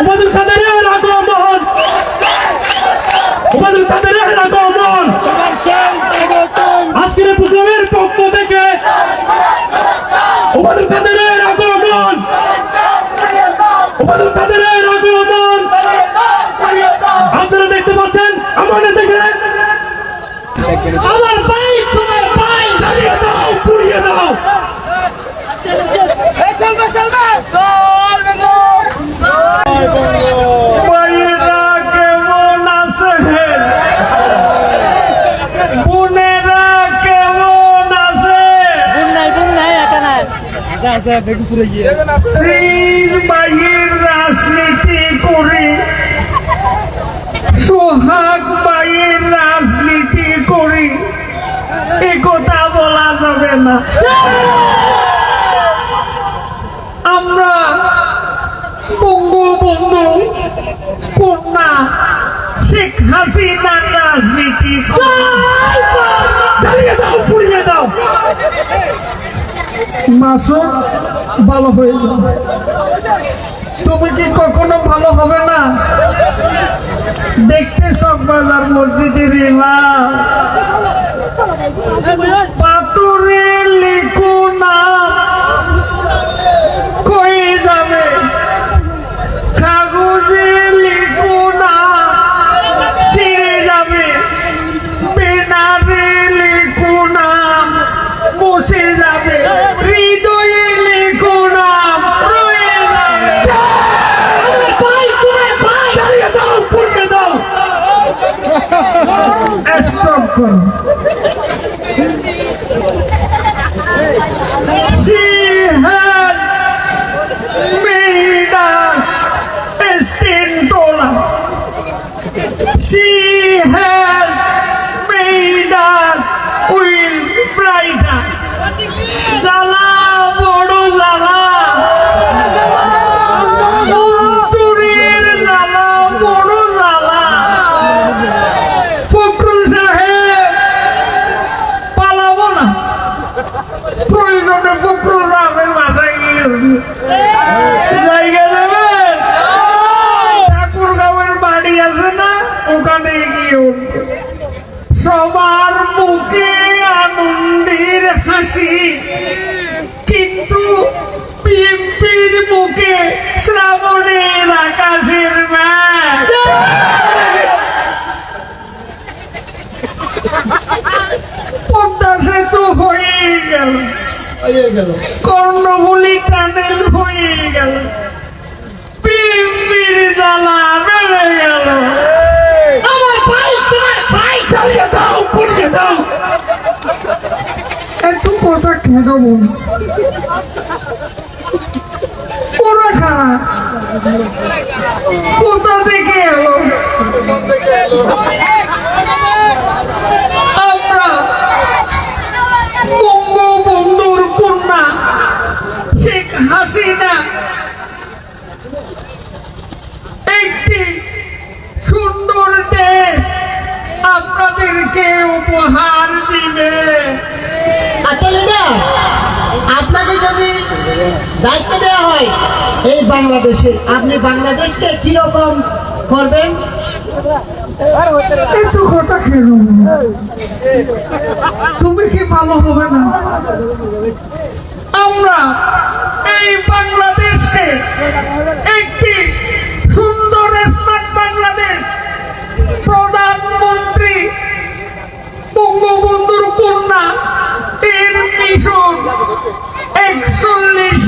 ওবায়দুল কাদেরের আগমন। ওবায়দুল কাদেরের আগমন। আজকের প্রোগ্রামের পক্ষ থেকে ওবায়দুল কাদেরের আগমন। ওবায়দুল কাদেরের আগমন। আপনারা দেখতে পাচ্ছেন, আমার থেকে আমার ভাই, তোমার ভাই। জ্বালিয়ে দাও পুড়িয়ে দাও। চলবে চলবে। বাইয়ের রাজনীতি করে সোহাগ এ কথা বলা যাবে না। আমরা বঙ্গবন্ধু কন্যা শেখ হাসিনার মাসুদ ভালো হয়ে যাবে। তুমি কি কখনো ভালো হবে না? দেখতে সব বাজার মসজিদের ইমাম। জায়গা বাড়ি আছে না? ওখানে গিয়ে সবার মুখে আনন্দের হাসি। কিন্তু পিম্পির মুখে শ্রাবণের কর্ণফুলি টানেল হয়ে গেল। পিম্পির জ্বালা বেড়ে গেল। আমার ভাই তোমার ভাই জ্বালিয়ে দাও পুড়িয়ে দাও। এত কথা কেন বল পুরো খারাপ। কোথা থেকে এলো? একটি সুন্দর দেশ আপনাদেরকে উপহার দিবে। আচ্ছা লিডার আপনাকে যদি দায়িত্ব দেওয়া হয় এই বাংলাদেশে আপনি বাংলাদেশকে কীরকম করবেন? এত কথা কেন তুমি কি ভালো হবে না? আমরা এই বাংলাদেশকে একটি সুন্দর স্মার্ট বাংলাদেশ। প্রধানমন্ত্রী বঙ্গবন্ধুর কন্যা এর মিশন একচল্লিশ